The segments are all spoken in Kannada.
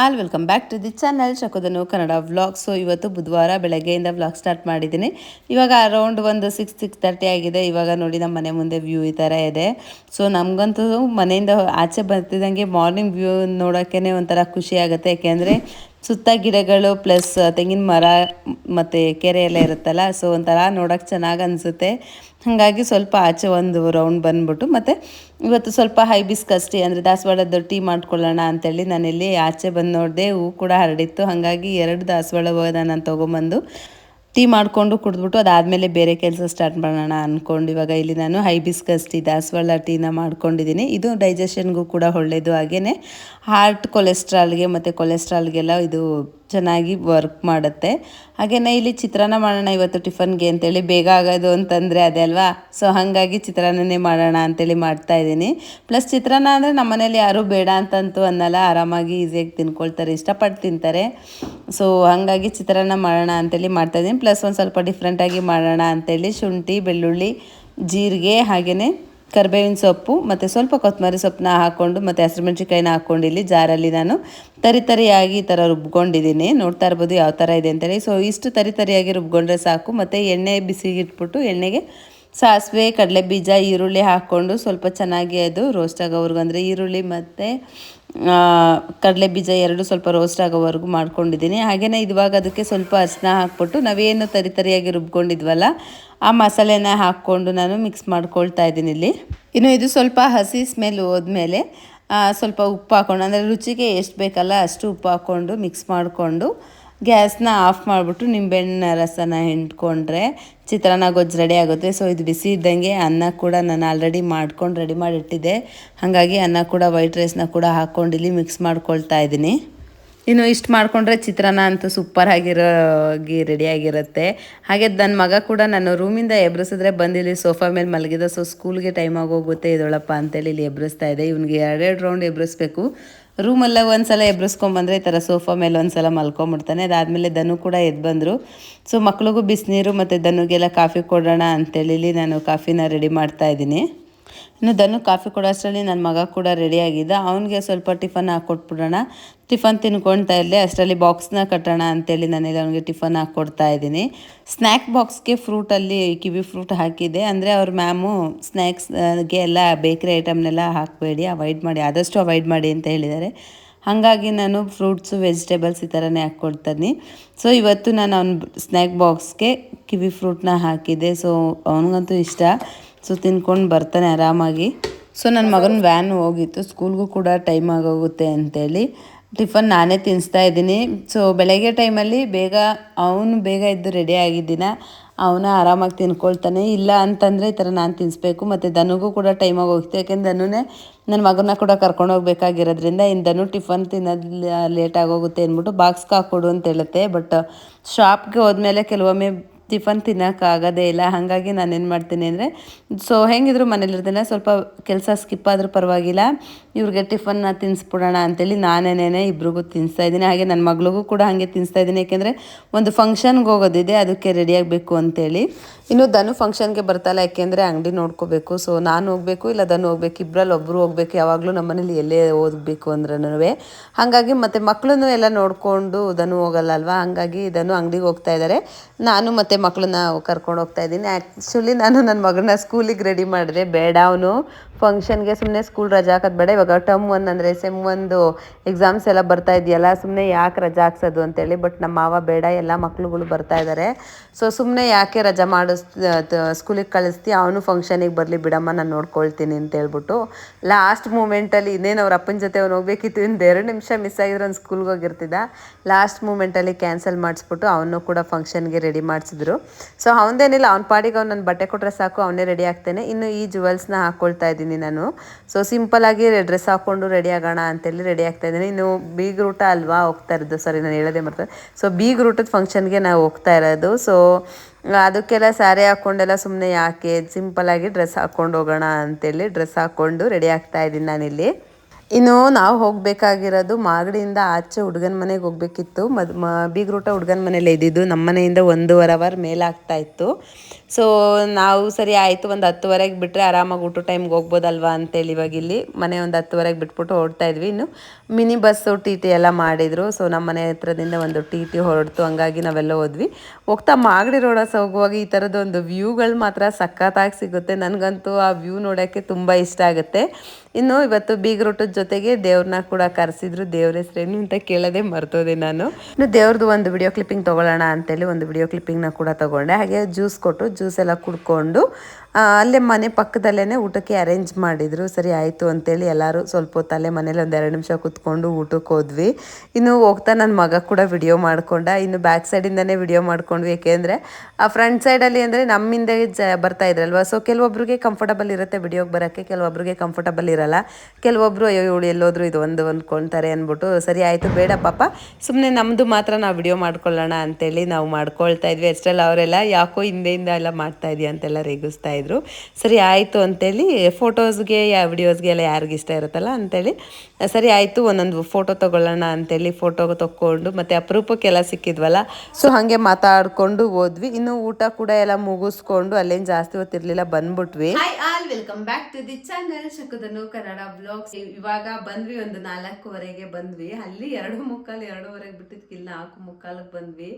All welcome back to the channel ಶಕೋದನು Kannada vlog so ಇವತ್ತು ಬುಧವಾರ ಬೆಳಗ್ಗೆಯಿಂದ ವ್ಲಾಗ್ ಸ್ಟಾರ್ಟ್ ಮಾಡಿದ್ದೀನಿ. ಇವಾಗ ಅರೌಂಡ್ ಒಂದು ಸಿಕ್ಸ್ ಸಿಕ್ಸ್ ತರ್ಟಿ ಆಗಿದೆ. ಇವಾಗ ನೋಡಿ ನಮ್ಮ ಮನೆ ಮುಂದೆ ವ್ಯೂ ಈ ಥರ ಇದೆ. ಸೊ ನಮಗಂತೂ ಮನೆಯಿಂದ ಆಚೆ ಬರ್ತಿದ್ದಂಗೆ ಮಾರ್ನಿಂಗ್ ವ್ಯೂ ನೋಡೋಕ್ಕೇ ಒಂಥರ ಖುಷಿಯಾಗುತ್ತೆ ಯಾಕೆಂದರೆ ಸುತ್ತ ಗಿಡಗಳು ಪ್ಲಸ್ ತೆಂಗಿನ ಮರ, ಮತ್ತು ಕೆರೆ ಎಲ್ಲ ಇರುತ್ತಲ್ಲ, ಸೊ ಒಂಥರ ನೋಡೋಕೆ ಚೆನ್ನಾಗಿ ಅನಿಸುತ್ತೆ. ಹಾಗಾಗಿ ಸ್ವಲ್ಪ ಆಚೆ ಒಂದು ರೌಂಡ್ ಬಂದ್ಬಿಟ್ಟು, ಮತ್ತು ಇವತ್ತು ಸ್ವಲ್ಪ ಹೈಬಿಸ್ಕಸ್ ಟೀ ಅಂದರೆ ದಾಸವಾಳದ ಟೀ ಮಾಡ್ಕೊಳ್ಳೋಣ ಅಂತೇಳಿ ನಾನಿಲ್ಲಿ ಆಚೆ ಬಂದು ನೋಡಿದೆ ಹೂ ಕೂಡ ಹರಡಿತ್ತು. ಹಾಗಾಗಿ ಎರಡು ದಾಸವಾಳ ನಾನು ತೊಗೊಂಬಂದು ಟೀ ಮಾಡಿಕೊಂಡು ಕುಡಿದ್ಬಿಟ್ಟು ಅದಾದಮೇಲೆ ಬೇರೆ ಕೆಲಸ ಸ್ಟಾರ್ಟ್ ಮಾಡೋಣ ಅಂದ್ಕೊಂಡು ಇವಾಗ ಇಲ್ಲಿ ನಾನು ಹೈಬಿಸ್ಕಸ್ ಟೀ ದಾಸವಾಳ ಟೀನ ಮಾಡ್ಕೊಂಡಿದ್ದೀನಿ. ಇದು ಡೈಜೆಷನ್ಗೂ ಕೂಡ ಒಳ್ಳೆಯದು ಹಾಗೆಯೇ ಹಾರ್ಟ್ ಕೊಲೆಸ್ಟ್ರಾಲ್ಗೆ ಮತ್ತು ಕೊಲೆಸ್ಟ್ರಾಲ್ಗೆಲ್ಲ ಇದು ಚೆನ್ನಾಗಿ ವರ್ಕ್ ಮಾಡುತ್ತೆ. ಹಾಗೆಯೇ ಇಲ್ಲಿ ಚಿತ್ರಾನ್ನ ಮಾಡೋಣ ಇವತ್ತು ಟಿಫನ್ಗೆ ಅಂತೇಳಿ ಬೇಗ ಆಗೋದು ಅಂತಂದರೆ ಅದೇ ಅಲ್ವಾ? ಸೊ ಹಾಗಾಗಿ ಚಿತ್ರಾನ್ನನೇ ಮಾಡೋಣ ಅಂತೇಳಿ ಮಾಡ್ತಾ ಇದ್ದೀನಿ. ಪ್ಲಸ್ ಚಿತ್ರಾನ್ನ ಅಂದರೆ ನಮ್ಮ ಮನೇಲಿ ಯಾರೂ ಬೇಡ ಅಂತಂತೂ ಅನ್ನಲ್ಲ, ಆರಾಮಾಗಿ ಈಸಿಯಾಗಿ ತಿನ್ಕೊಳ್ತಾರೆ, ಇಷ್ಟಪಟ್ಟು ತಿಂತಾರೆ. ಸೊ ಹಾಗಾಗಿ ಚಿತ್ರಾನ್ನ ಮಾಡೋಣ ಅಂತೇಳಿ ಮಾಡ್ತಾಯಿದ್ದೀನಿ ಪ್ಲಸ್ ಒಂದು ಸ್ವಲ್ಪ ಡಿಫ್ರೆಂಟಾಗಿ ಮಾಡೋಣ ಅಂತೇಳಿ ಶುಂಠಿ, ಬೆಳ್ಳುಳ್ಳಿ, ಜೀರಿಗೆ ಹಾಗೆಯೇ ಕರಿಬೇವಿನ ಸೊಪ್ಪು, ಮತ್ತು ಸ್ವಲ್ಪ ಕೊತ್ತಂಬರಿ ಸೊಪ್ಪನ್ನ ಹಾಕ್ಕೊಂಡು ಮತ್ತು ಹಸಿರುಮೆಣ್ಸಿಕಾಯಿನ ಹಾಕ್ಕೊಂಡು ಇಲ್ಲಿ ಜಾರಲ್ಲಿ ನಾನು ತರಿ ತರಿಯಾಗಿ ಈ ಥರ ರುಬ್ಕೊಂಡಿದ್ದೀನಿ. ನೋಡ್ತಾ ಇರ್ಬೋದು ಯಾವ ಥರ ಇದೆ ಅಂತೇಳಿ. ಸೊ ಇಷ್ಟು ತರಿ ತರಿಯಾಗಿ ರುಬ್ಕೊಂಡ್ರೆ ಸಾಕು. ಮತ್ತು ಎಣ್ಣೆ ಬಿಸಿಗಿಟ್ಬಿಟ್ಟು ಎಣ್ಣೆಗೆ ಸಾಸಿವೆ ಕಡಲೆ ಬೀಜ ಈರುಳ್ಳಿ ಹಾಕ್ಕೊಂಡು ಸ್ವಲ್ಪ ಚೆನ್ನಾಗಿ ಅದು ರೋಸ್ಟ್ ಆಗೋವರೆಗೂ, ಅಂದರೆ ಈರುಳ್ಳಿ ಮತ್ತು ಕಡಲೆ ಬೀಜ ಎರಡು ಸ್ವಲ್ಪ ರೋಸ್ಟ್ ಆಗೋವರೆಗೂ ಮಾಡ್ಕೊಂಡಿದ್ದೀನಿ. ಹಾಗೆಯೇ ಇವಾಗ ಅದಕ್ಕೆ ಸ್ವಲ್ಪ ಅರಿಶಿನ ಹಾಕ್ಬಿಟ್ಟು ನಾವೇನು ತರಿ ತರಿಯಾಗಿ ರುಬ್ಕೊಂಡಿದ್ವಲ್ಲ, ಆ ಮಸಾಲೆನ ಹಾಕ್ಕೊಂಡು ನಾನು ಮಿಕ್ಸ್ ಮಾಡ್ಕೊಳ್ತಾ ಇದ್ದೀನಿ ಇಲ್ಲಿ. ಇನ್ನು ಇದು ಸ್ವಲ್ಪ ಹಸಿ ಸ್ಮೆಲ್ ಹೋದ್ಮೇಲೆ ಸ್ವಲ್ಪ ಉಪ್ಪು ಹಾಕ್ಕೊಂಡು ಅಂದರೆ ರುಚಿಗೆ ಎಷ್ಟು ಬೇಕಲ್ಲ ಅಷ್ಟು ಉಪ್ಪು ಹಾಕ್ಕೊಂಡು ಮಿಕ್ಸ್ ಮಾಡಿಕೊಂಡು ಗ್ಯಾಸ್ನ ಆಫ್ ಮಾಡಿಬಿಟ್ಟು ನಿಂಬೆಹಣ್ಣಿನ ರಸನ ಹಿಂಡ್ಕೊಂಡ್ರೆ ಚಿತ್ರಾನ್ನ ಗೊಜ್ಜು ರೆಡಿ ಆಗುತ್ತೆ. ಸೊ ಇದು ಬಿಸಿ ಇದ್ದಂಗೆ ಅನ್ನ ಕೂಡ ನಾನು ಆಲ್ರೆಡಿ ಮಾಡ್ಕೊಂಡು ರೆಡಿ ಮಾಡಿ ಇಟ್ಟಿದ್ದೆ. ಹಾಗಾಗಿ ಅನ್ನ ಕೂಡ ವೈಟ್ ರೈಸ್ನ ಕೂಡ ಹಾಕ್ಕೊಂಡು ಇಲ್ಲಿ ಮಿಕ್ಸ್ ಮಾಡ್ಕೊಳ್ತಾ ಇದ್ದೀನಿ. ಇನ್ನು ಇಷ್ಟು ಮಾಡಿಕೊಂಡ್ರೆ ಚಿತ್ರಾನ್ನ ಅಂತೂ ಸೂಪರ್ ಆಗಿರೋಗಿ ರೆಡಿಯಾಗಿರುತ್ತೆ ಹಾಗೆ ನನ್ನ ಮಗ ಕೂಡ ನಾನು ರೂಮಿಂದ ಎಬ್ರಿಸಿದ್ರೆ ಬಂದಿಲ್ಲಿ ಸೋಫಾ ಮೇಲೆ ಮಲಗಿದ ಸೊ ಸ್ಕೂಲ್ಗೆ ಟೈಮ್ ಆಗೋಗುತ್ತೆ ಇದೊಳಪ್ಪ ಅಂತೇಳಿ ಇಲ್ಲಿ ಎಬ್ರಿಸ್ತಾ ಇದೆ. ಇವನಿಗೆ ಎರಡೆರಡು ರೌಂಡ್ ಎಬ್ರಿಸ್ಬೇಕು. ರೂಮಲ್ಲ ಒಂದು ಸಲ ಎಬ್ರಿಸ್ಕೊಂಬಂದ್ರೆ ಈ ಥರ ಸೋಫಾ ಮೇಲೆ ಒಂದು ಸಲ ಮಲ್ಕೊಂಬಿಡ್ತಾನೆ. ಅದಾದಮೇಲೆ ದನು ಕೂಡ ಎದ್ದು ಬಂದರು. ಸೊ ಮಕ್ಳಿಗೂ ಬಿಸಿನೀರು ಮತ್ತು ದನುಗೆಲ್ಲ ಕಾಫಿ ಕೊಡೋಣ ಅಂತೇಳಿ ನಾನು ಕಾಫಿನ ರೆಡಿ ಮಾಡ್ತಾ ಇದ್ದೀನಿ. ಇನ್ನು ದನು ಕಾಫಿ ಕೊಡೋ ಅಷ್ಟರಲ್ಲಿ ನನ್ನ ಮಗ ಕೂಡ ರೆಡಿಯಾಗಿದ್ದ ಅವನಿಗೆ ಸ್ವಲ್ಪ ಟಿಫನ್ ಹಾಕ್ಕೊಟ್ಬಿಡೋಣ ಟಿಫನ್ ತಿನ್ಕೊಳ್ತಾ ಇರಲಿ, ಅಷ್ಟರಲ್ಲಿ ಬಾಕ್ಸ್ನ ಕಟ್ಟೋಣ ಅಂತೇಳಿ ನಾನೆಲ್ಲ ಅವನಿಗೆ ಟಿಫನ್ ಹಾಕ್ಕೊಡ್ತಾ ಇದ್ದೀನಿ. ಸ್ನ್ಯಾಕ್ ಬಾಕ್ಸ್ಗೆ ಫ್ರೂಟಲ್ಲಿ ಕಿವಿ ಫ್ರೂಟ್ ಹಾಕಿದ್ದೆ. ಅಂದರೆ ಅವ್ರ ಮ್ಯಾಮು ಸ್ನ್ಯಾಕ್ಸ್ಗೆ ಎಲ್ಲ ಬೇಕ್ರಿ ಐಟಮ್ನೆಲ್ಲ ಹಾಕಬೇಡಿ ಅವಾಯ್ಡ್ ಮಾಡಿ, ಆದಷ್ಟು ಅವಾಯ್ಡ್ ಮಾಡಿ ಅಂತ ಹೇಳಿದ್ದಾರೆ. ಹಾಗಾಗಿ ನಾನು ಫ್ರೂಟ್ಸು ವೆಜಿಟೇಬಲ್ಸ್ ಈ ಥರನೇ ಹಾಕ್ಕೊಡ್ತೀನಿ ಸೊ ಇವತ್ತು ನಾನು ಅವ್ನ ಸ್ನ್ಯಾಕ್ ಬಾಕ್ಸ್ಗೆ ಕಿವಿ ಫ್ರೂಟ್ನ ಹಾಕಿದ್ದೆ. ಸೊ ಅವನಿಗಂತೂ ಇಷ್ಟ. ಸೊ ತಿನ್ಕೊಂಡು ಬರ್ತಾನೆ ಆರಾಮಾಗಿ. ಸೊ ನನ್ನ ಮಗನ ವ್ಯಾನ್ ಹೋಗಿತ್ತು. ಸ್ಕೂಲ್ಗೂ ಕೂಡ ಟೈಮ್ ಆಗೋಗುತ್ತೆ ಅಂತೇಳಿ. ಟಿಫನ್ ನಾನೇ ತಿನ್ನಿಸ್ತಾ ಇದ್ದೀನಿ. ಸೊ ಬೆಳಗ್ಗೆ ಟೈಮಲ್ಲಿ ಬೇಗ ಅವನು ಬೇಗ ಇದ್ದು ರೆಡಿ ಆಗಿದ್ದೀನ? ಅವನ ಆರಾಮಾಗಿ ತಿನ್ಕೊಳ್ತಾನೆ. ಇಲ್ಲ ಅಂತಂದರೆ ಈ ಥರ ನಾನು ತಿನ್ನಿಸ್ಬೇಕು ಮತ್ತು ದನುಗೂ ಕೂಡ ಟೈಮಾಗಿ ಹೋಗ್ತೀವಿ ಯಾಕೆಂದ್ರೆ ದನುನೇ ನನ್ನ ಮಗನ ಕೂಡ ಕರ್ಕೊಂಡು ಇನ್ನು ದನು ಟಿಫನ್ ತಿನ್ನೋದು ಲೇಟ್ ಆಗೋಗುತ್ತೆ ಅಂದ್ಬಿಟ್ಟು ಬಾಕ್ಸ್ಗೆ ಹಾಕ್ಕೊಡು ಅಂತ ಹೇಳುತ್ತೆ. ಬಟ್ ಶಾಪ್ಗೆ ಹೋದ್ಮೇಲೆ ಕೆಲವೊಮ್ಮೆ ಟಿಫನ್ ತಿನ್ನೋಕ್ಕಾಗೋದೇ ಇಲ್ಲ. ಹಾಗಾಗಿ ನಾನು ಏನು ಮಾಡ್ತೀನಿ ಅಂದರೆ ಸೊ ಹೆಂಗಿದ್ರು ಮನೇಲಿರ್ತೀನಿ ಸ್ವಲ್ಪ ಕೆಲಸ ಸ್ಕಿಪ್ ಆದರೂ ಪರವಾಗಿಲ್ಲ. ಇವ್ರಿಗೆ ಟಿಫನ್ನ ತಿನ್ನಿಸ್ಬಿಡೋಣ ಅಂತೇಳಿ ನಾನೇನೇ ಇಬ್ರಿಗೂ ತಿನ್ನಿಸ್ತಾ ಇದ್ದೀನಿ. ಹಾಗೆ ನನ್ನ ಮಗಳಿಗೂ ಕೂಡ ಹಾಗೆ ತಿನ್ನಿಸ್ತಾ ಇದ್ದೀನಿ. ಏಕೆಂದರೆ ಒಂದು ಫಂಕ್ಷನ್ಗೆ ಹೋಗೋದಿದೆ, ಅದಕ್ಕೆ ರೆಡಿಯಾಗಬೇಕು ಅಂತೇಳಿ. ಇನ್ನು ಧನು ಫಂಕ್ಷನ್ಗೆ ಬರ್ತಾಯಿಲ್ಲ ಯಾಕೆಂದರೆ ಅಂಗಡಿ ನೋಡ್ಕೋಬೇಕು. ಸೊ ನಾನು ಹೋಗಬೇಕು, ಇಲ್ಲ ಧನು ಹೋಗ್ಬೇಕು ಇಬ್ಬರಲ್ಲಿ ಒಬ್ಬರು ಹೋಗ್ಬೇಕು. ಯಾವಾಗಲೂ ನಮ್ಮ ಮನೇಲಿ ಎಲ್ಲೇ ಓದಬೇಕು ಅಂದ್ರೂ ಹಾಗಾಗಿ ಮತ್ತು ಮಕ್ಕಳನ್ನು ಎಲ್ಲ ನೋಡಿಕೊಂಡು ಧನು ಹೋಗಲ್ಲ ಅಲ್ವಾ? ಹಾಗಾಗಿ ಧನು ಅಂಗಡಿಗೆ ಹೋಗ್ತಾ ಇದ್ದಾರೆ ನಾನು ಮತ್ತು ಮಕ್ಕಳನ್ನ ಕರ್ಕೊಂಡು ಹೋಗ್ತಾ ಇದ್ದೀನಿ. ಆ್ಯಕ್ಚುಲಿ ನಾನು ನನ್ನ ಮಗನ ಸ್ಕೂಲಿಗೆ ರೆಡಿ ಮಾಡಿದೆ ಬೇಡ ಅವನು. ಫಂಕ್ಷನ್ಗೆ ಸುಮ್ಮನೆ ಸ್ಕೂಲ್ ರಜಾ ಹಾಕೋದು ಬೇಡ. ಇವಾಗ ಟರ್ಮ್ ಒನ್ ಅಂದರೆ ಸೆಮ್ ಒಂದು ಎಕ್ಸಾಮ್ಸ್ ಎಲ್ಲ ಬರ್ತಾ ಇದೆಯಲ್ಲ ಸುಮ್ಮನೆ ಯಾಕೆ ರಜಾ ಹಾಕ್ಸೋದು ಅಂತೇಳಿ. ಬಟ್ ನಮ್ಮ ಮಾವ ಬೇಡ, ಎಲ್ಲ ಮಕ್ಳುಗಳು ಬರ್ತಾ ಇದ್ದಾರೆ ಸೊ ಸುಮ್ಮನೆ ಯಾಕೆ ರಜಾ ಮಾಡಿಸ್ ಸ್ಕೂಲಿಗೆ ಕಳಿಸ್ತಿ, ಅವನು ಫಂಕ್ಷನಿಗೆ ಬರಲಿ ಬಿಡಮ್ಮ, ನಾನು ನೋಡ್ಕೊಳ್ತೀನಿ ಅಂತ ಹೇಳ್ಬಿಟ್ಟು. ಲಾಸ್ಟ್ ಮೂಮೆಂಟಲ್ಲಿ ಇನ್ನೇನು ಅವ್ರ ಅಪ್ಪನ ಜೊತೆ ಅವ್ನು ಹೋಗ್ಬೇಕಿತ್ತು ಇನ್ನು ಎರಡು ನಿಮಿಷ ಮಿಸ್ ಆಗಿದ್ರೆ ಅವ್ನು ಸ್ಕೂಲ್ಗೆ ಹೋಗಿರ್ತಿದ್ದ. ಲಾಸ್ಟ್ ಮೂಮೆಂಟಲ್ಲಿ ಕ್ಯಾನ್ಸಲ್ ಮಾಡಿಸ್ಬಿಟ್ಟು ಅವನು ಕೂಡ ಫಂಕ್ಷನ್ಗೆ ರೆಡಿ ಮಾಡಿಸಿದ್ರು. ಸೊ ಅವನದೇನಿಲ್ಲ ಅವ್ನ ಪಾಡಿಗೆ ಅವ್ನು ನನ್ನ ಬಟ್ಟೆ ಕೊಟ್ಟರೆ ಸಾಕು, ಅವನೇ ರೆಡಿ ಆಗ್ತೇನೆ. ಇನ್ನು ಈ ಜುವೆಲ್ಸ್ನ ಹಾಕ್ಕೊಳ್ತಾ ಇದ್ದೀನಿ ನಾನು. ಸೊ ಸಿಂಪಲಾಗಿ ಡ್ರೆಸ್ ಹಾಕ್ಕೊಂಡು ರೆಡಿ ಆಗೋಣ ಅಂತೇಳಿ ರೆಡಿ ಆಗ್ತಾ ಇದ್ದೀನಿ. ಇನ್ನು ಬೀಗ್ ರೂಟ ಅಲ್ವಾ ಹೋಗ್ತಾ ಇರೋದು? ಸಾರಿ ನಾನು ಹೇಳೋದೇ ಮಾಡ್ತಾರೆ ಸೊ ಬೀಗ್ ರೂಟದ ಫಂಕ್ಷನ್ಗೆ ನಾವು ಹೋಗ್ತಾ ಇರೋದು. ಸೊ ಅದಕ್ಕೆಲ್ಲ ಸ್ಯಾರಿ ಹಾಕ್ಕೊಂಡೆಲ್ಲ ಸುಮ್ಮನೆ ಯಾಕೆ? ಸಿಂಪಲಾಗಿ ಡ್ರೆಸ್ ಹಾಕ್ಕೊಂಡು ಹೋಗೋಣ ಅಂತೇಳಿ ಡ್ರೆಸ್ ಹಾಕ್ಕೊಂಡು ರೆಡಿ ಆಗ್ತಾ ಇದ್ದೀನಿ ನಾನಿಲ್ಲಿ. ಇನ್ನು ನಾವು ಹೋಗಬೇಕಾಗಿರೋದು ಮಾಗಡಿಯಿಂದ ಆಚೆ ಹುಡುಗನ ಮನೆಗೆ ಹೋಗಬೇಕಿತ್ತು. ಮದ್, ಮ, ಬೀಗ್ರೂಟ ಹುಡುಗನ ಮನೇಲಿ ಇದ್ದಿದ್ದು. ನಮ್ಮ ಮನೆಯಿಂದ ಒಂದೂವರೆ ಅವರ್ ಮೇಲಾಗ್ತಾ ಇತ್ತು. ಸೊ ನಾವು ಸರಿ ಆಯಿತು, ಒಂದು ಹತ್ತುವರೆಗೆ ಬಿಟ್ಟರೆ ಆರಾಮಾಗಿ ಊಟ ಟೈಮ್ಗೆ ಹೋಗ್ಬೋದಲ್ವಾ ಅಂತೇಳಿ ಇವಾಗ ಇಲ್ಲಿ ಮನೆ ಒಂದು ಹತ್ತುವರೆಗೆ ಬಿಟ್ಬಿಟ್ಟು ಹೊರಡ್ತಾ ಇದ್ವಿ. ಇನ್ನು ಮಿನಿ ಬಸ್ಸು ಟಿ ಟಿ ಎಲ್ಲ ಮಾಡಿದರು. ಸೊ ನಮ್ಮ ಮನೆ ಹತ್ರದಿಂದ ಒಂದು ಟಿ ಟಿ ಹೊರಡ್ತು. ಹಂಗಾಗಿ ನಾವೆಲ್ಲ ಹೋದ್ವಿ. ಹೋಗ್ತಾ ಮಾಗಡಿ ರೋಡಸ್ ಹೋಗುವಾಗ ಈ ಥರದ್ದು ವ್ಯೂಗಳು ಮಾತ್ರ ಸಖತ್ತಾಗಿ ಸಿಗುತ್ತೆ. ನನಗಂತೂ ಆ ವ್ಯೂ ನೋಡೋಕ್ಕೆ ತುಂಬ ಇಷ್ಟ ಆಗುತ್ತೆ. ಇನ್ನು ಇವತ್ತು ಬೀಗ್ರೂಟದ ಜೊತೆಗೆ ದೇವ್ರನ್ನ ಕೂಡ ಕರೆಸಿದ್ರು. ದೇವ್ರ ಹೆಸರೇನು ಅಂತ ಕೇಳೋದೇ ಮರ್ತೋದೆ ನಾನು. ಇನ್ನು ದೇವ್ರದ್ದು ಒಂದು ವಿಡಿಯೋ ಕ್ಲಿಪ್ಪಿಂಗ್ ತೊಗೊಳ್ಳೋಣ ಅಂತೇಳಿ ಒಂದು ವಿಡಿಯೋ ಕ್ಲಿಪ್ಪಿಂಗ್ನ ಕೂಡ ತೊಗೊಂಡೆ. ಹಾಗೆ ಜ್ಯೂಸ್ ಕೊಟ್ಟು ಜ್ಯೂಸ್ ಎಲ್ಲ ಕುಡ್ಕೊಂಡು ಆ, ಅಲ್ಲೇ ಮನೆ ಪಕ್ಕದಲ್ಲೇ ಊಟಕ್ಕೆ ಅರೇಂಜ್ ಮಾಡಿದರು. ಸರಿ, ಆಯಿತು ಅಂತೇಳಿ ಎಲ್ಲರೂ ಸ್ವಲ್ಪ ಹೊತ್ತು ಅಲ್ಲೇ ಮನೇಲಿ ಒಂದು ಎರಡು ನಿಮಿಷ ಕೂತ್ಕೊಂಡು ಊಟಕ್ಕೆ ಹೋದ್ವಿ. ಇನ್ನು ಹೋಗ್ತಾ ನನ್ನ ಮಗ ಕೂಡ ವಿಡಿಯೋ ಮಾಡಿಕೊಂಡ. ಇನ್ನು ಬ್ಯಾಕ್ ಸೈಡಿಂದನೇ ವಿಡಿಯೋ ಮಾಡ್ಕೊಂಡ್ವಿ. ಏಕೆಂದರೆ ಆ ಫ್ರಂಟ್ ಸೈಡಲ್ಲಿ ಅಂದರೆ ನಮ್ಮಿಂದ ಜ, ಬರ್ತಾ ಇದ್ರಲ್ವ? ಸೊ ಕೆಲವೊಬ್ರಿಗೆ ಕಂಫರ್ಟಬಲ್ ಇರುತ್ತೆ ವಿಡಿಯೋಗೆ ಬರೋಕ್ಕೆ, ಕೆಲವೊಬ್ರಿಗೆ ಕಂಫರ್ಟಬಲ್ ಇರಲ್ಲ. ಕೆಲವೊಬ್ಬರು ಅಯ್ಯೋ, ಇವಳು ಎಲ್ಲೋದ್ರು ಇದು ಒಂದು ಅಂದ್ಕೊಳ್ತಾರೆ ಅಂದ್ಬಿಟ್ಟು, ಸರಿ, ಆಯಿತು, ಬೇಡ ಪಾಪ. ಸುಮ್ಮನೆ ನಮ್ಮದು ಮಾತ್ರ ನಾವು ವಿಡಿಯೋ ಮಾಡ್ಕೊಳ್ಳೋಣ ಅಂತೇಳಿ ನಾವು ಮಾಡ್ಕೊಳ್ತಾ ಇದ್ವಿ. ಅಷ್ಟೆಲ್ಲ ಅವರೆಲ್ಲ ಯಾಕೋ ಹಿಂದೆಯಿಂದ ಎಲ್ಲ ಮಾಡ್ತಾ ಇದೆಯಾ ಅಂತೆಲ್ಲ ರೇಗಿಸ್ತಾ ಇದ್ರು. ಸರಿ, ಆಯಿತು ಅಂತೇಳಿ ಫೋಟೋಸ್ಗೆ, ಯಾ ವಿಡಿಯೋಸ್ಗೆ ಎಲ್ಲ ಯಾರಿಗೆ ಇಷ್ಟ ಇರುತ್ತಲ್ಲ ಅಂತೇಳಿ, ಸರಿ, ಆಯಿತು, ಒಂದೊಂದು ಫೋಟೋ ತೊಗೊಳ್ಳೋಣ ಅಂತೇಳಿ ಫೋಟೋ ತೊಕ್ಕೊಂಡು, ಮತ್ತು ಅಪರೂಪಕ್ಕೆಲ್ಲ ಸಿಕ್ಕಿದ್ವಲ್ಲ, ಸೊ ಹಾಗೆ ಮಾತಾಡಿಕೊಂಡು ಹೋದ್ವಿ. ಇನ್ನು ಊಟ ಕೂಡ ಎಲ್ಲ ಮುಗಿಸ್ಕೊಂಡು ಅಲ್ಲೇನು ಜಾಸ್ತಿ ಹೊತ್ತಿರಲಿಲ್ಲ ಬಂದ್ಬಿಟ್ವಿ. All welcome back to the channel ಶಕುದನು Kannada blogs ಇವಾಗ ಬಂದ್ವಿ ಒಂದು ನಾಲ್ಕೂವರೆಗೆ ಬಂದ್ವಿ. ಅಲ್ಲಿ ಎರಡು ಮುಕ್ಕಾಲು, ಎರಡೂವರೆಗೆ ಬಿಟ್ಟಿದ್ಕಿಲ್ಲ, ನಾಲ್ಕು ಮುಕ್ಕಾಲಿಗೆ ಬಂದ್ವಿ.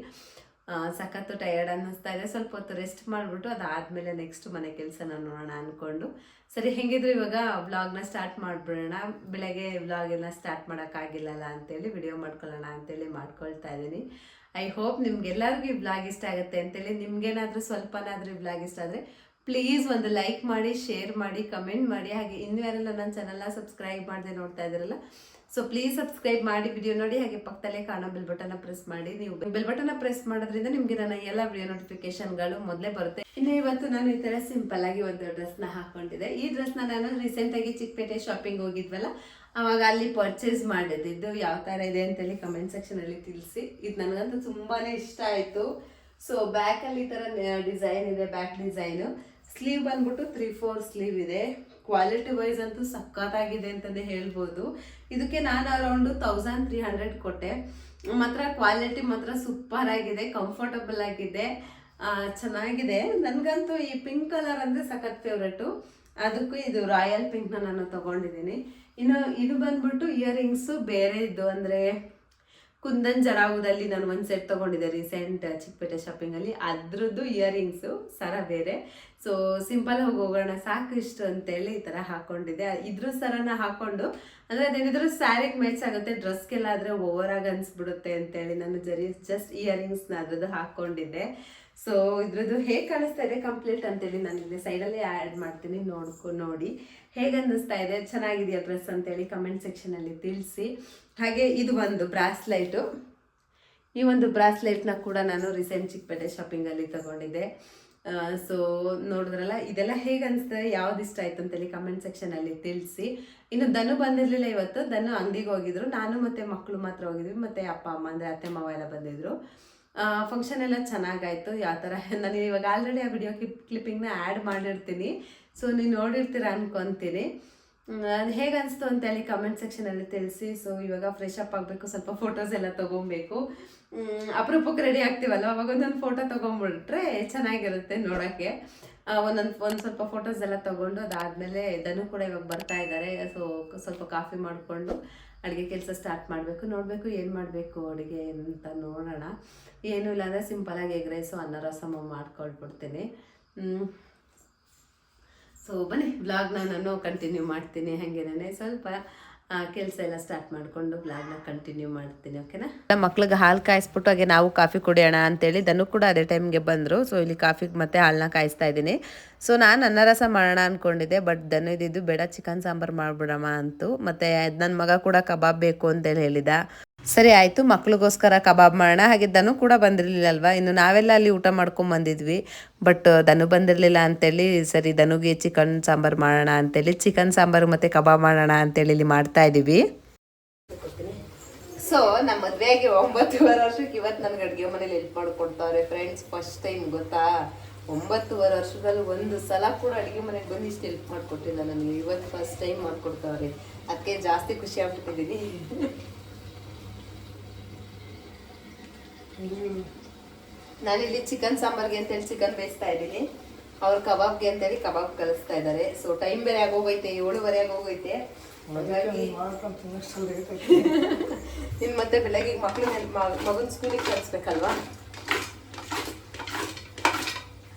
ಸಖತ್ತು ಟಯರ್ಡ್ ಅನ್ನಿಸ್ತಾ ಇದೆ. ಸ್ವಲ್ಪ ಹೊತ್ತು ರೆಸ್ಟ್ ಮಾಡಿಬಿಟ್ಟು ಅದಾದಮೇಲೆ ನೆಕ್ಸ್ಟ್ ಮನೆ ಕೆಲಸನ ನೋಡೋಣ ಅಂದ್ಕೊಂಡು ಸರಿ, ಹೆಂಗಿದ್ರು ಇವಾಗ ವ್ಲಾಗ್ನ ಸ್ಟಾರ್ಟ್ ಮಾಡಿಬಿಡೋಣ. ಬೆಳಗ್ಗೆ ವ್ಲಾಗ್ ಎಲ್ಲ ಸ್ಟಾರ್ಟ್ ಮಾಡೋಕ್ಕಾಗಿಲ್ಲಲ್ಲ ಅಂತೇಳಿ ವಿಡಿಯೋ ಮಾಡ್ಕೊಳ್ಳೋಣ ಅಂತೇಳಿ ಮಾಡ್ಕೊಳ್ತಾ ಇದ್ದೀನಿ. ಐ ಹೋಪ್ ನಿಮ್ಗೆಲ್ಲರಿಗೂ ಈ ವ್ಲಾಗ್ ಇಷ್ಟ ಆಗುತ್ತೆ ಅಂತೇಳಿ. ನಿಮ್ಗೇನಾದರೂ ಸ್ವಲ್ಪನಾದರೂ ಈ ವ್ಲಾಗ್ ಇಷ್ಟ ಆದರೆ ಪ್ಲೀಸ್ ಒಂದು ಲೈಕ್ ಮಾಡಿ ಶೇರ್ ಮಾಡಿ ಕಮೆಂಟ್ ಮಾಡಿ. ಹಾಗೆ ಇನ್ನು ಯಾರೆಲ್ಲ ನನ್ನ ಚಾನಲ್ನ ಸಬ್ಸ್ಕ್ರೈಬ್ ಮಾಡದೆ ನೋಡ್ತಾ ಇದ್ದೀರಲ್ಲ ಸೊ ಪ್ಲೀಸ್ ಸಬ್ಸ್ಕ್ರೈಬ್ ಮಾಡಿ ವಿಡಿಯೋ ನೋಡಿ ಹಾಗೆ ಪಕ್ಕದಲ್ಲೇ ಕಾಣೋ ಬೆಲ್ ಬಟನ್ ಪ್ರೆಸ್ ಮಾಡಿ. ನೀವು ಬೆಲ್ ಬಟನ್ ಪ್ರೆಸ್ ಮಾಡೋದ್ರಿಂದ ನಿಮ್ಗೆ ನನ್ನ ಎಲ್ಲ ವಿಡಿಯೋ ನೋಟಿಫಿಕೇಶನ್ಗಳು ಮೊದಲೇ ಬರುತ್ತೆ. ಇನ್ನು ಇವತ್ತು ನಾನು ಈ ತರ ಸಿಂಪಲ್ ಆಗಿ ಒಂದು ಡ್ರೆಸ್ನ ಹಾಕೊಂಡಿದ್ದೆ. ಈ ಡ್ರೆಸ್ನ ನಾನು ರೀಸೆಂಟ್ ಆಗಿ ಚಿಕ್ಕಪೇಟೆ ಶಾಪಿಂಗ್ ಹೋಗಿದ್ವಲ್ಲ, ಅವಾಗ ಅಲ್ಲಿ ಪರ್ಚೇಸ್ ಮಾಡಿದ್ದು ಯಾವ ತರ ಇದೆ ಅಂತೇಳಿ ಕಮೆಂಟ್ ಸೆಕ್ಷನ್ ಅಲ್ಲಿ ತಿಳಿಸಿ. ಇದು ನನಗಂತೂ ತುಂಬಾನೇ ಇಷ್ಟ ಆಯ್ತು. ಸೊ ಬ್ಯಾಕ್ ಅಲ್ಲಿ ಈ ತರ ಡಿಸೈನ್ ಇದೆ ಬ್ಯಾಕ್ ಡಿಸೈನ್ ಸ್ಲೀವ್ ಬಂದ್ಬಿಟ್ಟು ತ್ರೀ ಫೋರ್ ಸ್ಲೀವ್ ಇದೆ. ಕ್ವಾಲಿಟಿ ವೈಸ್ ಅಂತೂ ಸಖತ್ತಾಗಿದೆ ಅಂತಂದೇ ಹೇಳ್ಬೋದು. ಇದಕ್ಕೆ ನಾನು ಅರೌಂಡು ತೌಸಂಡ್ ತ್ರೀ ಹಂಡ್ರೆಡ್ ಕೊಟ್ಟೆ. ಮಾತ್ರ ಕ್ವಾಲಿಟಿ ಮಾತ್ರ ಸೂಪರ್ ಆಗಿದೆ ಕಂಫರ್ಟಬಲ್ ಆಗಿದೆ. ಚೆನ್ನಾಗಿದೆ. ನನಗಂತೂ ಈ ಪಿಂಕ್ ಕಲರ್ ಅಂದರೆ ಸಖತ್ ಫೇವ್ರೇಟು ಅದಕ್ಕೂ ಇದು ರಾಯಲ್ ಪಿಂಕ್ನ ನಾನು ತಗೊಂಡಿದ್ದೀನಿ. ಇನ್ನು ಇದು ಬಂದ್ಬಿಟ್ಟು ಇಯರಿಂಗ್ಸು ಬೇರೆ ಇದ್ದು ಅಂದರೆ ಕುಂದನ್ ಜರಾವುದಲ್ಲಿ ನಾನು ಒಂದು ಸೆಟ್ ತೊಗೊಂಡಿದ್ದೆ ರೀಸೆಂಟ್ ಚಿಕ್ಕಪೇಟೆ ಶಾಪಿಂಗಲ್ಲಿ ಅದ್ರದ್ದು ಇಯರಿಂಗ್ಸು ಸರ ಬೇರೆ. ಸೊ ಸಿಂಪಲ್ ಆಗಿ ಹೋಗೋಣ ಸಾಕು ಇಷ್ಟು ಅಂತೇಳಿ ಈ ಥರ ಹಾಕ್ಕೊಂಡಿದ್ದೆ ಇದ್ರ ಸರನ ಹಾಕ್ಕೊಂಡು ಅಂದರೆ ಅದೇನಿದ್ರು ಸ್ಯಾರಿಗೆ ಮ್ಯಾಚ್ ಆಗುತ್ತೆ ಡ್ರೆಸ್ಗೆಲ್ಲ ಆದರೆ ಓವರ್ ಆಗಿ ಅನ್ಸ್ಬಿಡುತ್ತೆ ಅಂತೇಳಿ ನಾನು ಜರಿ ಜಸ್ಟ್ ಇಯರಿಂಗ್ಸ್ನ ಅದ್ರದ್ದು ಹಾಕ್ಕೊಂಡಿದ್ದೆ ಸೊ ಇದ್ರದ್ದು ಹೇಗೆ ಕಾಣಿಸ್ತಾ ಇದೆ ಕಂಪ್ಲೀಟ್ ಅಂತೇಳಿ ನಾನು ಇಲ್ಲಿ ಸೈಡಲ್ಲೇ ಆ್ಯಡ್ ಮಾಡ್ತೀನಿ, ನೋಡ್ಕೊ, ನೋಡಿ. ಹೇಗೆ ಅನ್ನಿಸ್ತಾ ಇದೆ? ಚೆನ್ನಾಗಿದೆಯಾ ಡ್ರೆಸ್ ಅಂತೇಳಿ ಕಮೆಂಟ್ ಸೆಕ್ಷನಲ್ಲಿ ತಿಳಿಸಿ. ಹಾಗೆ ಇದು ಒಂದು ಬ್ರಾಸ್ಲೈಟು ಈ ಒಂದು ಬ್ರಾಸ್ಲೆಟ್ನ ಕೂಡ ನಾನು ರೀಸೆಂಟ್ ಚಿಕ್ಕಪೇಟೆ ಶಾಪಿಂಗಲ್ಲಿ ತಗೊಂಡಿದ್ದೆ. ಸೊ ನೋಡಿದ್ರಲ್ಲ, ಇದೆಲ್ಲ ಹೇಗೆ ಅನಿಸ್ತದೆ ಯಾವ್ದು ಇಷ್ಟ ಆಯ್ತು ಅಂತೇಳಿ ಕಮೆಂಟ್ ಸೆಕ್ಷನಲ್ಲಿ ತಿಳಿಸಿ. ಇನ್ನು ದನು ಬಂದಿರಲಿಲ್ಲ ಇವತ್ತು. ದನು ಅಂಗಡಿಗೆ ಹೋಗಿದ್ರು. ನಾನು ಮತ್ತು ಮಕ್ಕಳು ಮಾತ್ರ ಹೋಗಿದ್ವಿ. ಮತ್ತು ಅಪ್ಪ, ಅಮ್ಮ, ಅಂದರೆ ಅತ್ತೆ, ಮಾವ ಎಲ್ಲ ಬಂದಿದ್ರು. ಫಂಕ್ಷನ್ ಎಲ್ಲ ಚೆನ್ನಾಗಾಯ್ತು, ಯಾವ ಥರ ನಾನು ಇವಾಗ ಆಲ್ರೆಡಿ ಆ ವಿಡಿಯೋ ಕ್ಲಿಪ್ ಕ್ಲಿಪ್ಪಿಂಗ್ನ ಆ್ಯಡ್ ಮಾಡಿರ್ತೀನಿ. ಸೊ ನೀವು ನೋಡಿರ್ತೀರ ಅನ್ಕೊತೀನಿ. ಹೇಗೆ ಅನಿಸ್ತು ಅಂತೇಳಿ ಕಮೆಂಟ್ ಸೆಕ್ಷನಲ್ಲಿ ತಿಳಿಸಿ. ಸೊ ಇವಾಗ ಫ್ರೆಶ್ ಅಪ್ ಆಗಬೇಕು, ಸ್ವಲ್ಪ ಫೋಟೋಸ್ ಎಲ್ಲ ತೊಗೊಬೇಕು. ಅಪರೂಪಕ್ಕೆ ರೆಡಿ ಆಗ್ತೀವಲ್ಲ ಅವಾಗ ಒಂದೊಂದು ಫೋಟೋ ತೊಗೊಂಡ್ಬಿಟ್ರೆ ಚೆನ್ನಾಗಿರುತ್ತೆ ನೋಡೋಕ್ಕೆ. ಒಂದೊಂದು, ಒಂದು ಸ್ವಲ್ಪ ಫೋಟೋಸ್ ಎಲ್ಲ ತೊಗೊಂಡು ಅದಾದಮೇಲೆ ದನು ಕೂಡ ಇವಾಗ ಬರ್ತಾ ಇದ್ದಾರೆ ಸೊ ಸ್ವಲ್ಪ ಕಾಫಿ ಮಾಡಿಕೊಂಡು ಅಡುಗೆ ಕೆಲಸ ಸ್ಟಾರ್ಟ್ ಮಾಡಬೇಕು, ನೋಡಬೇಕು ಏನು ಮಾಡಬೇಕು ಅಡುಗೆ ಅಂತ ನೋಡೋಣ. ಏನೂ ಇಲ್ಲ ಅಂದರೆ ಸಿಂಪಲಾಗಿ ಎಗ್ ರೈಸು ಅನ್ನ ರಸಮ ಮಾಡ್ಕೊಳ್ಬಿಡ್ತೀನಿ. ಸೊ ಬನ್ನಿ ವ್ಲಾಗ್ನ ನಾನು ಕಂಟಿನ್ಯೂ ಮಾಡ್ತೀನಿ. ಹಾಗೇನೇ, ಸ್ವಲ್ಪ ಕೆಲಸ ಎಲ್ಲ ಸ್ಟಾರ್ಟ್ ಮಾಡಿಕೊಂಡು ಬ್ಲಾಗ್ನ ಕಂಟಿನ್ಯೂ ಮಾಡ್ತೀನಿ ಓಕೆನಾ ಮಕ್ಳಿಗೆ ಹಾಲು ಕಾಯಿಸ್ಬಿಟ್ಟು, ಹಾಗೆ ನಾವು ಕಾಫಿ ಕುಡಿಯೋಣ ಅಂತೇಳಿ ದನು ಕೂಡ ಅದೇ ಟೈಮ್ಗೆ ಬಂದರು. ಸೊ ಇಲ್ಲಿ ಕಾಫಿಗೆ ಮತ್ತೆ ಹಾಲನ್ನ ಕಾಯಿಸ್ತಾ ಇದ್ದೀನಿ. ಸೊ ನಾನು ಅನ್ನರಸ ಮಾಡೋಣ ಅಂದ್ಕೊಂಡಿದ್ದೆ ಬಟ್ ದನು ಇದ್ದಿದ್ದು ಬೇಡ, ಚಿಕನ್ ಸಾಂಬಾರು ಮಾಡ್ಬಿಡಮ್ಮ ಅಂತು. ಮತ್ತು ನನ್ನ ಮಗ ಕೂಡ ಕಬಾಬ್ ಬೇಕು ಅಂತೇಳಿ ಹೇಳಿದ. ಸರಿ ಆಯಿತು, ಮಕ್ಳಿಗೋಸ್ಕರ ಕಬಾಬ್ ಮಾಡೋಣ. ಹಾಗೆ ದನು ಕೂಡ ಬಂದಿರಲಿಲ್ಲಲ್ವಾ? ಇನ್ನು ನಾವೆಲ್ಲ ಅಲ್ಲಿ ಊಟ ಮಾಡ್ಕೊಂಡು ಬಂದಿದ್ವಿ. ಬಟ್ ದನು ಬಂದಿರಲಿಲ್ಲ ಅಂತೇಳಿ, ಸರಿ ದನುಗೆ ಚಿಕನ್ ಸಾಂಬಾರು ಮಾಡೋಣ ಅಂತೇಳಿ ಚಿಕನ್ ಸಾಂಬಾರು ಮತ್ತು ಕಬಾಬ್ ಮಾಡೋಣ ಅಂತೇಳಿ ಇಲ್ಲಿ ಮಾಡ್ತಾ ಇದ್ದೀವಿ. ಸೊ ನಮ್ಮ ಮದುವೆಗೆ ಒಂಬತ್ತುವರೆ ವರ್ಷಕ್ಕೆ ಇವತ್ತು ನನಗೆ ಅಡುಗೆ ಮನೇಲಿ ಹೆಲ್ಪ್ ಮಾಡಿಕೊಡ್ತಾವ್ರೆ ಫ್ರೆಂಡ್ಸ್ ಫಸ್ಟ್ ಟೈಮ್ ಗೊತ್ತಾ? ಒಂಬತ್ತುವರೆ ವರ್ಷದಲ್ಲಿ ಒಂದು ಸಲ ಕೂಡ ಅಡುಗೆ ಮನೆಗೆ ಬಂದು ಇಷ್ಟು ಹೆಲ್ಪ್ ಮಾಡಿಕೊಟ್ಟಿಲ್ಲ ನನಗೆ. ಇವತ್ತು ಫಸ್ಟ್ ಟೈಮ್ ಮಾಡಿಕೊಡ್ತಾವ್ರೆ ಅದಕ್ಕೆ ಜಾಸ್ತಿ ಖುಷಿ ಆಗ್ಬಿಟ್ಟಿದ್ದೀನಿ. ನಾನಿಲ್ಲಿ ಚಿಕನ್ ಸಾಂಬಾರ್ಗೆ ಅಂತೇಳಿ ಚಿಕನ್ ಬೇಯಿಸ್ತಾ ಇದ್ದೀನಿ. ಅವ್ರು ಕಬಾಬ್ಗೆ ಅಂತೇಳಿ ಕಬಾಬ್ ಕಲಿಸ್ತಾ ಇದ್ದಾರೆ. ಸೊ ಟೈಮ್ ಬೇರೆ ಆಗೋಗೈತೆ ಏಳುವರೆ ಆಗೋಗೈತೆ. ಹಾಗಾಗಿ ಇನ್ನು ಮತ್ತೆ ಬೆಳಗ್ಗೆ ಮಕ್ಳು ಮಗನ ಸ್ಕೂಲಿಗೆ ಕಳಿಸ್ಬೇಕಲ್ವಾ?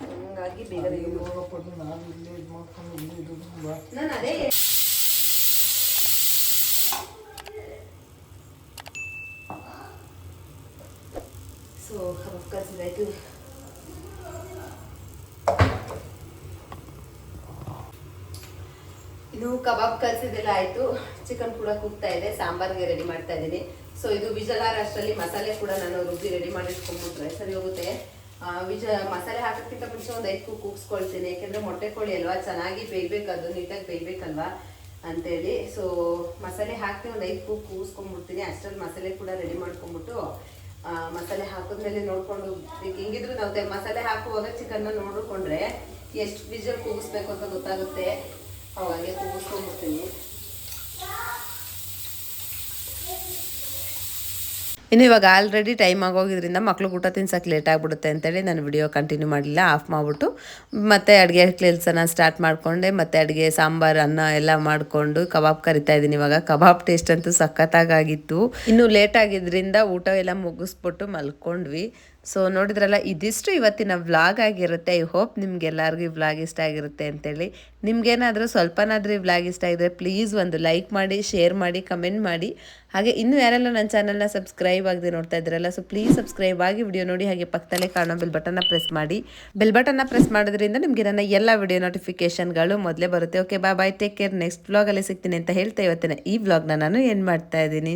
ಹಂಗಾಗಿ ಬೇಗ ಬೇಗ ನಾನು ಅದೇ ಸೊ ಕಬಾಬ್ ಕಲಿಸಿದಾಯ್ತು ಇದು ಕಬಾಬ್ ಕಲಸಿದೆಲ್ಲ ಆಯ್ತು. ಚಿಕನ್ ಕೂಡ ಕೂಗ್ತಾ ಇದೆ. ಸಾಂಬಾರ್ಗೆ ರೆಡಿ ಮಾಡ್ತಾ ಇದ್ದೀನಿ. ಸೊ ಇದು ವಿಜಲಾರ ಅಷ್ಟರಲ್ಲಿ ಮಸಾಲೆ ಕೂಡ ನಾನು ರುಬ್ಬಿ ರೆಡಿ ಮಾಡಿ ಇಟ್ಕೊಂಡ್ಬಿಟ್ರೆ ಸರಿ ಹೋಗುತ್ತೆ. ವಿಜ ಮಸಾಲೆ ಹಾಕೋಕ್ಕಿಂತ ಮುಂಚೆ ಒಂದು ಐದು ಕೂಗಿಸ್ಕೊಳ್ತೀನಿ ಯಾಕೆಂದರೆ ಮೊಟ್ಟೆ ಕೋಳಿ ಅಲ್ವಾ? ಚೆನ್ನಾಗಿ ಬೇಯ್ಬೇಕು ಅದು. ನೀಟಾಗಿ ಬೇಯಬೇಕಲ್ವಾ ಅಂತೇಳಿ. ಸೊ ಮಸಾಲೆ ಹಾಕಿ ಒಂದು ಐದು ಕೂಗ್ ಕೂಗಿಸ್ಕೊಂಡ್ಬಿಡ್ತೀನಿ ಅಷ್ಟರಲ್ಲಿ ಮಸಾಲೆ ಕೂಡ ರೆಡಿ ಮಾಡ್ಕೊಂಡ್ಬಿಟ್ಟು ಆ, ಮಸಾಲೆ ಹಾಕಿದ್ಮೇಲೆ ನೋಡಿಕೊಂಡು ಹೆಂಗಿದ್ರು ನಾವು ಮಸಾಲೆ ಹಾಕುವಾಗ ಚಿಕನ್ನ ನೋಡಿಕೊಂಡ್ರೆ ಎಷ್ಟು ಬೀಜಲ್ಲಿ ಕೂಗಿಸ್ಬೇಕು ಅಂತ ಗೊತ್ತಾಗುತ್ತೆ. ಅವಾಗೆ ಕೂಗಿಸ್ಕೊಂಡ್ಬಿಡ್ತೀನಿ. ಇನ್ನು ಇವಾಗ ಆಲ್ರೆಡಿ ಟೈಮ್ ಆಗೋಗಿದ್ರಿಂದ ಮಕ್ಕಳು ಊಟ ತಿನ್ಸಕ್ಕೆ ಲೇಟ್ ಆಗಿಬಿಡುತ್ತೆ ಅಂತೇಳಿ ನಾನು ವಿಡಿಯೋ ಕಂಟಿನ್ಯೂ ಮಾಡಲಿಲ್ಲ ಆಫ್ ಮಾಡಿಬಿಟ್ಟು ಮತ್ತೆ ಅಡುಗೆ ಕೆಲಸನ ಸ್ಟಾರ್ಟ್ ಮಾಡಿಕೊಂಡೆ, ಮತ್ತೆ ಅಡುಗೆ, ಸಾಂಬಾರು, ಅನ್ನ ಎಲ್ಲ ಮಾಡಿಕೊಂಡು ಕಬಾಬ್ ಕರಿತಾ ಇದ್ದೀನಿ ಇವಾಗ. ಕಬಾಬ್ ಟೇಸ್ಟ್ ಅಂತೂ ಸಖತ್ತಾಗಿತ್ತು ಇನ್ನು ಲೇಟ್ ಆಗಿದ್ರಿಂದ ಊಟ ಎಲ್ಲ ಮುಗಿಸ್ಬಿಟ್ಟು ಮಲ್ಕೊಂಡ್ವಿ. ಸೊ ನೋಡಿದ್ರಲ್ಲ, ಇದಿಷ್ಟು ಇವತ್ತಿನ ವ್ಲಾಗ್ ಆಗಿರುತ್ತೆ. ಐ ಹೋಪ್ ನಿಮ್ಗೆಲ್ಲರಿಗೂ ಈ ವ್ಲಾಗ್ ಇಷ್ಟ ಆಗಿರುತ್ತೆ ಅಂತೇಳಿ. ನಿಮ್ಗೇನಾದರೂ ಸ್ವಲ್ಪನಾದರೂ ಈ ವ್ಲಾಗ್ ಇಷ್ಟ ಆಗಿದ್ರೆ ಪ್ಲೀಸ್ ಒಂದು ಲೈಕ್ ಮಾಡಿ ಶೇರ್ ಮಾಡಿ ಕಮೆಂಟ್ ಮಾಡಿ. ಹಾಗೆ ಇನ್ನೂ ಯಾರೆಲ್ಲ ನನ್ನ ಚಾನಲ್ನ ಸಬ್ಸ್ಕ್ರೈಬ್ ಆಗದೆ ನೋಡ್ತಾ ಇದ್ರಲ್ಲ ಸೊ ಪ್ಲೀಸ್ ಸಬ್ಸ್ಕ್ರೈಬ್ ಆಗಿ ವಿಡಿಯೋ ನೋಡಿ, ಹಾಗೆ ಪಕ್ಕದಲ್ಲೇ ಕಾಣೋ ಬೆಲ್ ಬಟನ್ನ ಪ್ರೆಸ್ ಮಾಡಿ. ಬೆಲ್ ಬಟನ್ನ ಪ್ರೆಸ್ ಮಾಡೋದ್ರಿಂದ ನಿಮಗೆ ನನ್ನ ಎಲ್ಲ ವಿಡಿಯೋ ನೋಟಿಫಿಕೇಶನ್ಗಳು ಮೊದಲೇ ಬರುತ್ತೆ. ಓಕೆ ಬಾ ಬಾಯ್ ಟೇಕ್ ಕೇರ್ ನೆಕ್ಸ್ಟ್ ವ್ಲಾಗಲ್ಲಿ ಸಿಗ್ತೀನಿ ಅಂತ ಹೇಳ್ತಾ ಇವತ್ತಿನ ಈ ವ್ಲಾಗ್ನ ನಾನು ಏನು ಮಾಡ್ತಾ ಇದ್ದೀನಿ.